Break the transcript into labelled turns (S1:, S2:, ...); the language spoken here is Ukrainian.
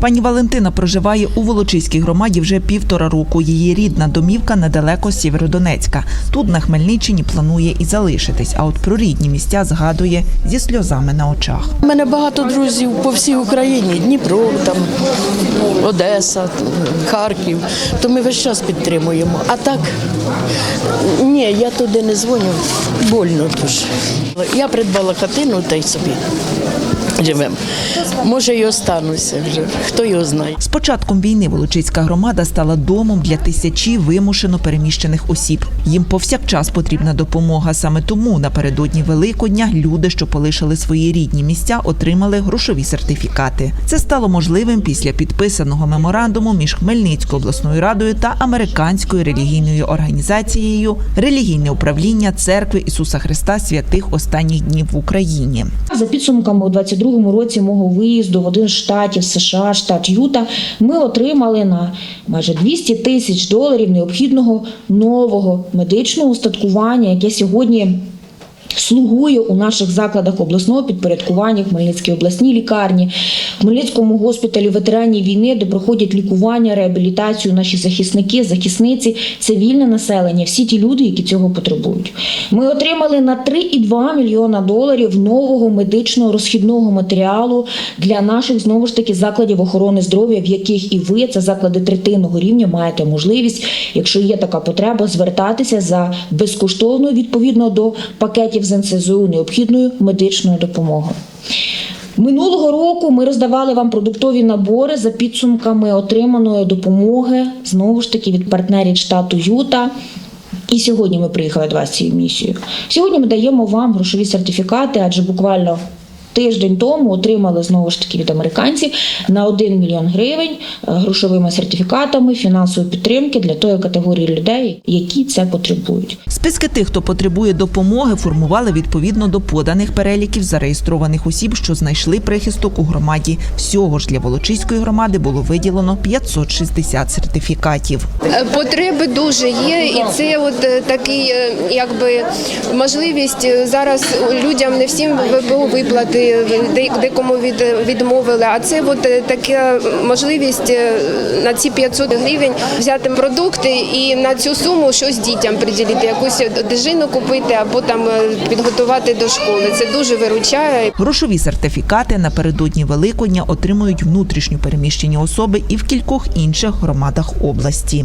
S1: Пані Валентина проживає у Волочиській громаді вже півтора року. Її рідна домівка недалеко з Сєвєродонецька. Тут на Хмельниччині планує і залишитись. А от про рідні місця згадує зі сльозами на очах.
S2: У мене багато друзів по всій Україні, Дніпро, там, Одеса, Харків. То ми весь час підтримуємо. А так, ні, я туди не дзвоню, больно дуже. Я придбала хатину та й собі живемо. Може, і остануся вже, хто його знає.
S1: З початком війни Волочиська громада стала домом для тисячі вимушено переміщених осіб. Їм повсякчас потрібна допомога. Саме тому напередодні Великодня люди, що полишили свої рідні місця, отримали грошові сертифікати. Це стало можливим після підписаного меморандуму між Хмельницькою обласною радою та американською релігійною організацією Релігійне управління церкви Ісуса Христа святих останніх днів в Україні.
S3: За підсумками у 22-му році мого виїзду в один штатів США, штат Юта, ми отримали на майже 200 тисяч доларів необхідного нового медичного устаткування, яке сьогодні слугує у наших закладах обласного підпорядкування, Хмельницькій обласній лікарні, Хмельницькому госпіталі ветеранів війни, де проходять лікування, реабілітацію наші захисники, захисниці, цивільне населення, всі ті люди, які цього потребують. Ми отримали на 3,2 мільйона доларів нового медичного розхідного матеріалу для наших знову ж таки закладів охорони здоров'я, в яких і ви, це заклади третинного рівня, маєте можливість, якщо є така потреба, звертатися за безкоштовною відповідно до пакетів з НСЗУ необхідною медичною допомогою. Минулого року ми роздавали вам продуктові набори за підсумками отриманої допомоги знову ж таки від партнерів штату Юта. І сьогодні ми приїхали до вас цією місією. Сьогодні ми даємо вам грошові сертифікати, адже буквально тиждень тому отримали знову ж таки від американців на 1 мільйон гривень е, грошовими сертифікатами фінансової підтримки для тої категорії людей, які це потребують.
S1: Списки тих, хто потребує допомоги, формували відповідно до поданих переліків зареєстрованих осіб, що знайшли прихисток у громаді. Всього ж для Волочиської громади було виділено 560 сертифікатів.
S4: Е, Потреби дуже є, і це от е, такий, якби можливість зараз людям не всім ВПО виплати, декому від, відмовили. А це от е, така можливість е, на ці 500 гривень взяти продукти і на цю суму щось дітям приділити, якусь дежину купити або там е, підготувати до школи. Це дуже виручає.
S1: Грошові сертифікати напередодні Великодня отримують внутрішньо переміщені особи і в кількох інших громадах області.